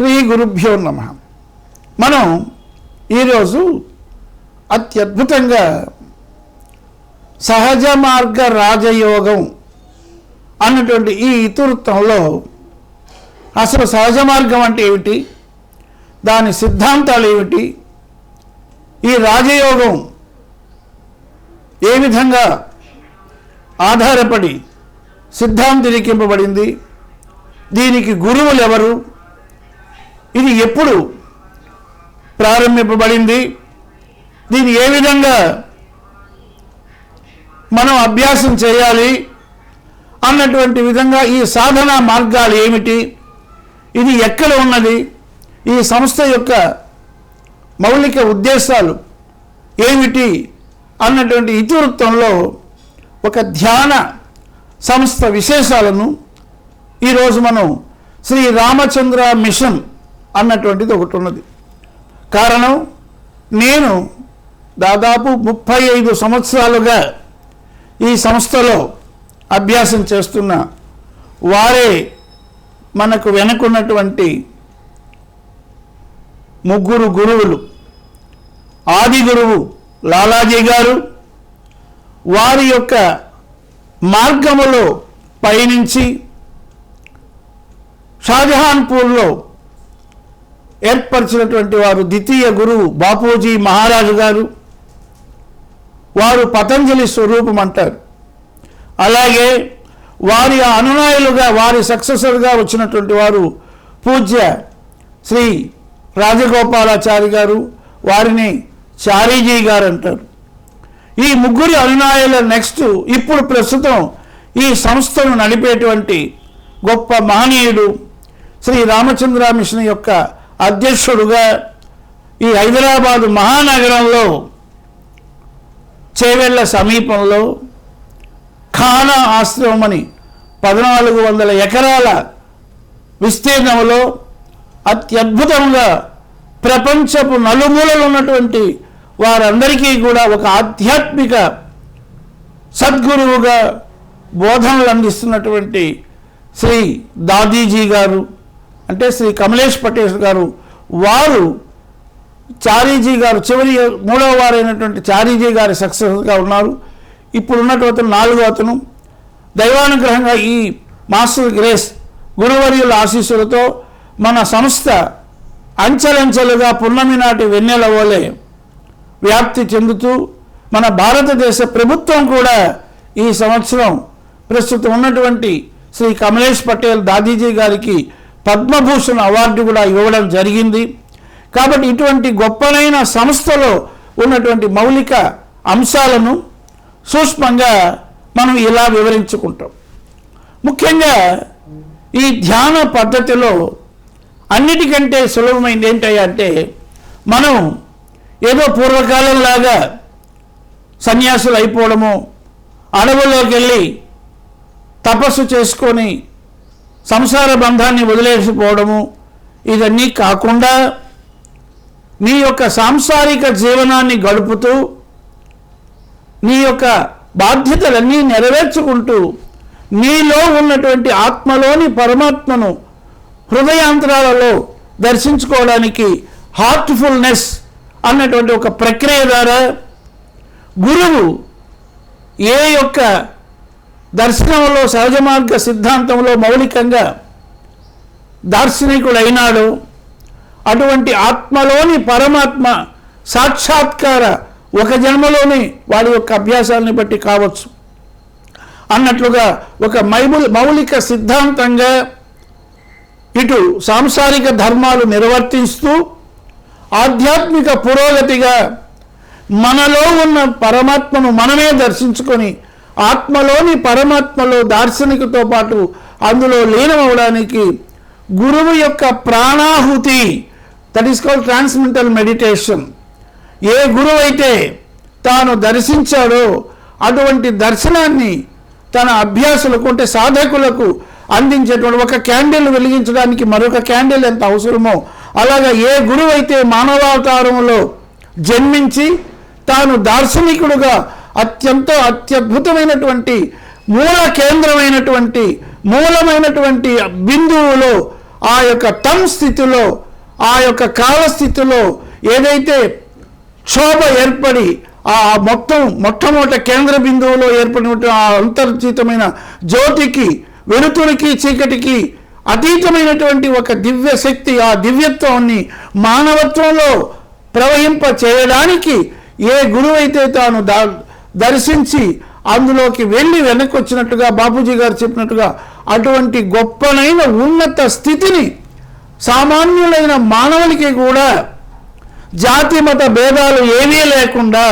శ్రీ గురుభ్యో నమ. మనం ఈరోజు అత్యద్భుతంగా సహజ మార్గ రాజయోగం అన్నటువంటి ఈ ఇతివృత్తంలో అసలు సహజ మార్గం అంటే ఏమిటి? దాని సిద్ధాంతాలు ఏమిటి? ఈ రాజయోగం ఏ విధంగా ఆధారపడి సిద్ధాంతిరికింపబడింది దీనికి గురువులు ఎవరు ఇది ఎప్పుడు ప్రారంభింపబడింది? దీన్ని ఏ విధంగా మనం అభ్యాసం చేయాలి అన్నటువంటి విధంగా ఈ సాధనా మార్గాలు ఏమిటి? ఇది ఎక్కడ ఉన్నది? ఈ సంస్థ యొక్క మౌలిక ఉద్దేశాలు ఏమిటి? అన్నటువంటి ఇతివృత్తంలో ఒక ధ్యాన సంస్థ విశేషాలను ఈరోజు మనం శ్రీ రామచంద్ర మిషన్ అన్నటువంటిది ఒకటి ఉన్నది కారణం నేను దాదాపు ముప్పై ఐదు సంవత్సరాలుగా ఈ సంస్థలో అభ్యాసం చేస్తున్న వారే మనకు వెనుకున్నటువంటి ముగ్గురు గురువులు. ఆది గురువు లాలాజీ గారు వారి యొక్క మార్గములో పయనించి షాజహాన్పూర్లో ఏర్పరిచినటువంటి వారు ద్వితీయ గురువు బాపూజీ మహారాజు గారు. వారు పతంజలి స్వరూపం అంటారు. అలాగే వారి అనునాయులుగా వారి సక్సెసర్గా వచ్చినటువంటి వారు పూజ్య శ్రీ రాజగోపాలాచారి గారు వారిని చారీజీ గారు అంటారు. ఈ ముగ్గురి అనునాయుల నెక్స్ట్ ఇప్పుడు ప్రస్తుతం ఈ సంస్థను నడిపేటువంటి గొప్ప మహనీయుడు శ్రీ రామచంద్ర మిషన్ యొక్క అధ్యక్షుడుగా ఈ హైదరాబాదు మహానగరంలో చేవెళ్ళ సమీపంలో ఖానా ఆశ్రమం అని పద్నాలుగు వందల ఎకరాల విస్తీర్ణంలో అత్యద్భుతంగా ప్రపంచపు నలుమూలలు ఉన్నటువంటి వారందరికీ కూడా ఒక ఆధ్యాత్మిక సద్గురువుగా బోధనలు అందిస్తున్నటువంటి శ్రీ దాదీజీ గారు. అంటే శ్రీ కమలేష్ పటేష్ గారు వారు చారీజీ గారు చివరి మూడవ వారైనటువంటి చారీజీ గారి సక్సెస్గా ఉన్నారు. ఇప్పుడు ఉన్నటువంటి నాలుగో అతను. దైవానుగ్రహంగా ఈ మాస్టర్ గ్రేస్ గురువర్యుల ఆశీస్సులతో మన సంస్థ అంచెలంచెలుగా పున్నమి నాటి వెన్నెల వలె వ్యాప్తి చెందుతూ మన భారతదేశ ప్రభుత్వం కూడా ఈ సంవత్సరం ప్రస్తుతం ఉన్నటువంటి శ్రీ కమలేష్ పటేల్ దాదీజీ గారికి పద్మభూషణ్ అవార్డు కూడా ఇవ్వడం జరిగింది. కాబట్టి ఇటువంటి గొప్పనైన సంస్థలో ఉన్నటువంటి మౌలిక అంశాలను సూక్ష్మంగా మనం ఇలా వివరించుకుంటాం. ముఖ్యంగా ఈ ధ్యాన పద్ధతిలో అన్నిటికంటే సులభమైంది ఏంటంటే అంటే మనం ఏదో పూర్వకాలంలాగా సన్యాసులు అయిపోవడము అడవుల్లోకి వెళ్ళి తపస్సు చేసుకొని సంసార బంధాన్ని వదిలేసిపోవడము ఇవన్నీ కాకుండా నీ యొక్క సాంసారిక జీవనాన్ని గడుపుతూ నీ యొక్క బాధ్యతలన్నీ నెరవేర్చుకుంటూ నీలో ఉన్నటువంటి ఆత్మలోని పరమాత్మను హృదయాంతరాలలో దర్శించుకోవడానికి హార్ట్ఫుల్నెస్ అన్నటువంటి ఒక ప్రక్రియ ద్వారా గురువు ఏ యొక్క దర్శనంలో సహజ మార్గ సిద్ధాంతంలో మౌలికంగా దార్శనికుడు అయినాడు అటువంటి ఆత్మలోని పరమాత్మ సాక్షాత్కార ఒక జన్మలోని వాడి యొక్క అభ్యాసాలని బట్టి కావచ్చు. అన్నట్లుగా ఒక మైబుల్ మౌలిక సిద్ధాంతంగా ఇటు సాంసారిక ధర్మాలు నిర్వర్తిస్తూ ఆధ్యాత్మిక పురోగతిగా మనలో ఉన్న పరమాత్మను మనమే దర్శించుకొని ఆత్మలోని పరమాత్మలో దార్శనికతో పాటు అందులో లీనమవడానికి గురువు యొక్క ప్రాణాహుతి that is called transcendental meditation ఏ గురువు అయితే తాను దర్శించాడో అటువంటి దర్శనాన్ని తన అభ్యాసులకు అంటే సాధకులకు అందించేటువంటి ఒక క్యాండిల్ వెలిగించడానికి మరొక క్యాండిల్ ఎంత అవసరమో అలాగా ఏ గురువు అయితే మానవావతారంలో జన్మించి తాను దార్శనికుడుగా అత్యంత అత్యద్భుతమైనటువంటి మూల కేంద్రమైనటువంటి మూలమైనటువంటి బిందువులో ఆ యొక్క తమ్ స్థితిలో ఆ యొక్క కాల స్థితిలో ఏదైతే క్షోభ ఏర్పడి ఆ మొత్తం మొట్టమొదటి కేంద్ర బిందువులో ఏర్పడినటువంటి ఆ అంతర్జీతమైన జ్యోతికి వెలుతురికి చీకటికి అతీతమైనటువంటి ఒక దివ్య శక్తి ఆ దివ్యత్వాన్ని మానవత్వంలో ప్రవహింప చేయడానికి ఏ గురువైతే తాను దా దర్శించి అందులోకి వెళ్ళి వెనక్కి వచ్చినట్టుగా బాపూజీ గారు చెప్పినట్టుగా అటువంటి గొప్పనైన ఉన్నత స్థితిని సామాన్యులైన మానవులకి కూడా జాతి మత భేదాలు ఏమీ లేకుండా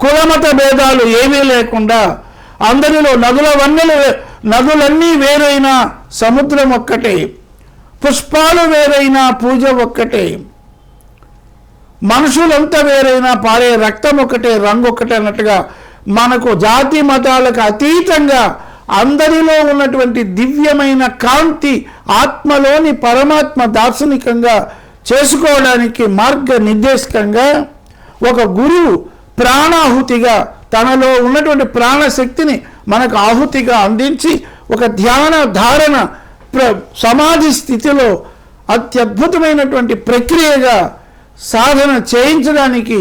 కులమత భేదాలు ఏమీ లేకుండా అందరిలో నదుల వన్నెలు నదులన్నీ వేరైన సముద్రం ఒక్కటే పుష్పాలు వేరైన పూజ ఒక్కటే మనుషులంతా వేరైనా పారే రక్తం ఒకటే రంగు ఒకటే అన్నట్టుగా మనకు జాతి మతాలకు అతీతంగా అందరిలో ఉన్నటువంటి దివ్యమైన కాంతి ఆత్మలోని పరమాత్మ దార్శనికంగా చేసుకోవడానికి మార్గ నిర్దేశకంగా ఒక గురువు ప్రాణాహుతిగా తనలో ఉన్నటువంటి ప్రాణశక్తిని మనకు ఆహుతిగా అందించి ఒక ధ్యాన ధారణ ప్ర సమాధి స్థితిలో అత్యద్భుతమైనటువంటి ప్రక్రియగా సాధన చేయించడానికి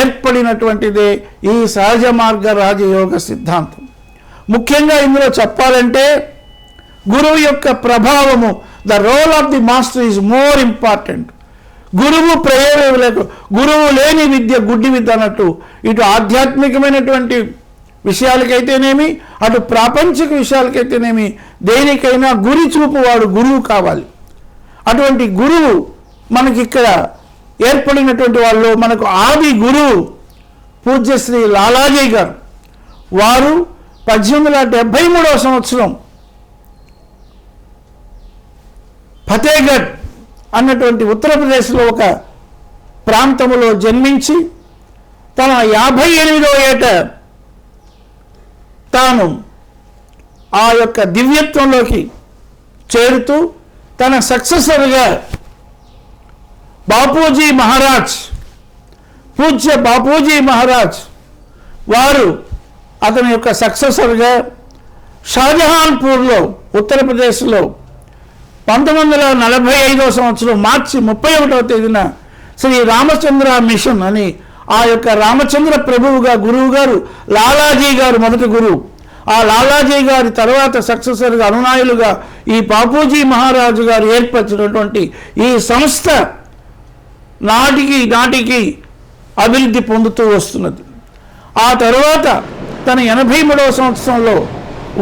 ఏర్పడినటువంటిదే ఈ సహజ మార్గ రాజయోగ సిద్ధాంతం. ముఖ్యంగా ఇందులో చెప్పాలంటే గురువు యొక్క ప్రభావము the role of the master is more important గురువు ప్రయోగం లేక గురువు లేని విద్య గుడ్డి విద్య అన్నట్టు ఇటు ఆధ్యాత్మికమైనటువంటి విషయాలకైతేనేమి అటు ప్రాపంచిక విషయాలకైతేనేమి దేనికైనా గురి చూపువాడు గురువు కావాలి. అటువంటి గురువు మనకి ఇక్కడ ఏర్పడినటువంటి వాళ్ళు మనకు ఆది గురువు పూజ్యశ్రీ లాలాజీ గారు. వారు పద్దెనిమిది వందల డెబ్భై మూడవ సంవత్సరం ఫతేగఢ్ అన్నటువంటి ఉత్తరప్రదేశ్లో ఒక ప్రాంతంలో జన్మించి తన యాభై ఎనిమిదో ఏట తాను ఆ యొక్క దివ్యత్వంలోకి చేరుతూ తన సక్సెసర్గా బాపూజీ మహారాజ్ పూజ్య బాపూజీ మహారాజ్ వారు అతని యొక్క సక్సెసర్గా షాజహాన్పూర్లో ఉత్తరప్రదేశ్లో పంతొమ్మిది వందల నలభై ఐదవ సంవత్సరం మార్చి ముప్పై ఒకటవ తేదీన శ్రీ రామచంద్ర మిషన్ అని ఆ యొక్క రామచంద్ర ప్రభువుగా గురువు గారు లాలాజీ గారు మొదటి గురువు. ఆ లాలాజీ గారి తర్వాత సక్సెసర్గా అనునాయులుగా ఈ బాపూజీ మహారాజు గారు ఏర్పరిచినటువంటి ఈ సంస్థ నాటికి నాటికి అభివృద్ధి పొందుతూ వస్తున్నది. ఆ తరువాత తన ఎనభై మూడవ సంవత్సరంలో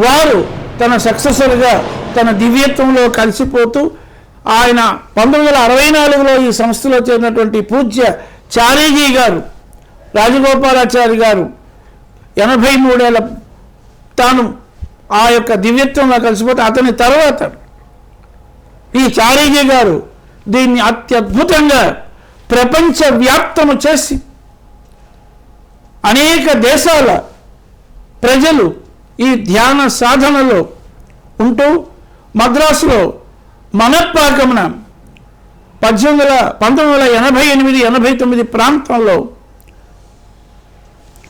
వారు తన సక్సెసర్గా తన దివ్యత్వంలో కలిసిపోతూ ఆయన పంతొమ్మిది వందల అరవై నాలుగులో ఈ సంస్థలో చేరినటువంటి పూజ్య చారీజీ గారు రాజగోపాలాచారి గారు ఎనభై మూడేళ్ళ తాను ఆ యొక్క దివ్యత్వంలో కలిసిపోతే అతని తర్వాత ఈ చారీజీ గారు దీన్ని అత్యద్భుతంగా ప్రపంచ వ్యాప్తము చేసి అనేక దేశాల ప్రజలు ఈ ధ్యాన సాధనలో ఉంటూ మద్రాసులో మనప్పాకమున పద్దెనిమిది వందల పంతొమ్మిది వందల ఎనభై ఎనిమిది ఎనభై తొమ్మిది ప్రాంతంలో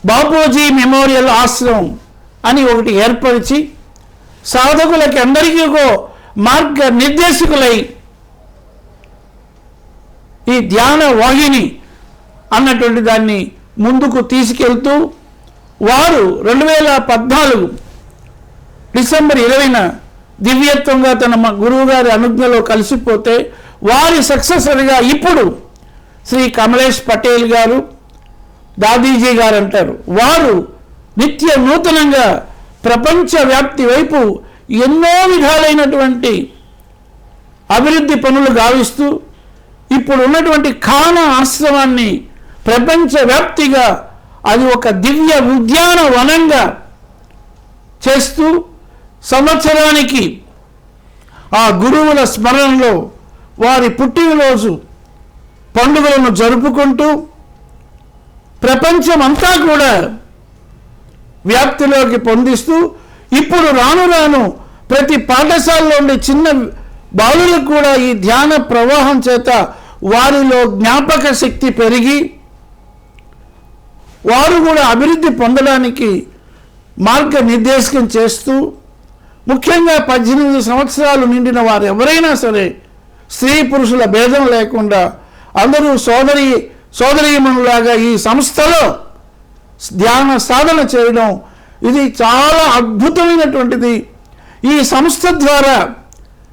బాపూజీ మెమోరియల్ ఆశ్రమం అని ఒకటి ఏర్పరిచి సాధకులకి అందరికీ మార్గ నిర్దేశకులై ఈ ధ్యాన వాహిని అన్నటువంటి దాన్ని ముందుకు తీసుకెళ్తూ వారు రెండు వేల పద్నాలుగు డిసెంబర్ ఇరవైన దివ్యత్వంగా తన గురువుగారి అనుజ్ఞలో కలిసిపోతే వారి సక్సెసర్గా ఇప్పుడు శ్రీ కమలేష్ పటేల్ గారు దాదీజీ గారు అంటారు వారు నిత్య నూతనంగా ప్రపంచవ్యాప్తి వైపు ఎన్నో విధాలైనటువంటి అభివృద్ధి పనులు గావిస్తూ ఇప్పుడు ఉన్నటువంటి ఖాన ఆశ్రమాన్ని ప్రపంచవ్యాప్తిగా అది ఒక దివ్య ఉద్యానవనంగా చేస్తూ సంవత్సరానికి ఆ గురువుల స్మరణలో వారి పుట్టినరోజు పండుగలను జరుపుకుంటూ ప్రపంచమంతా కూడా వ్యాప్తిలోకి పొందిస్తూ ఇప్పుడు రాను రాను ప్రతి పాఠశాలలో ఉండే చిన్న బాలులకు కూడా ఈ ధ్యాన ప్రవాహం చేత వారిలో జ్ఞాపక శక్తి పెరిగి వారు కూడా అభివృద్ధి పొందడానికి మార్గనిర్దేశకం చేస్తూ ముఖ్యంగా పద్దెనిమిది సంవత్సరాలు నిండిన వారు ఎవరైనా సరే స్త్రీ పురుషుల భేదం లేకుండా అందరూ సోదరి సోదరీమణులాగా ఈ సంస్థలో ధ్యాన సాధన చేయడం ఇది చాలా అద్భుతమైనటువంటిది. ఈ సంస్థ ద్వారా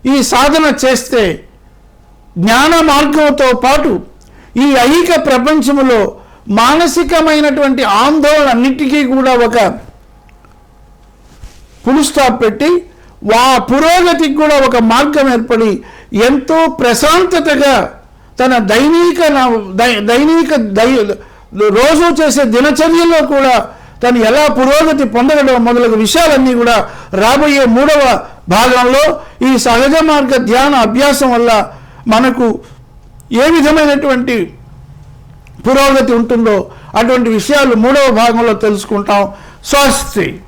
ఈ సాధన చేస్తే జ్ఞాన మార్గంతో పాటు ఈ ఐక ప్రపంచంలో మానసికమైనటువంటి ఆందోళన అన్నిటికీ కూడా ఒక ఫుల్ స్టాప్ పెట్టి వా పురోగతికి కూడా ఒక మార్గం ఏర్పడి ఎంతో ప్రశాంతతగా తన దైనిక దై- దైనిక దై రోజు చేసే దినచర్యలో కూడా తను ఎలా పురోగతి పొందగడం మొదలగు విషయాలన్నీ కూడా రాబోయే మూడవ భాగంలో ఈ సహజ మార్గ ధ్యాన అభ్యాసం వల్ల మనకు ఏ విధమైనటువంటి పురోగతి ఉంటుందో అటువంటి విషయాలు మూడవ భాగంలో తెలుసుకుంటాం. స్వస్తి.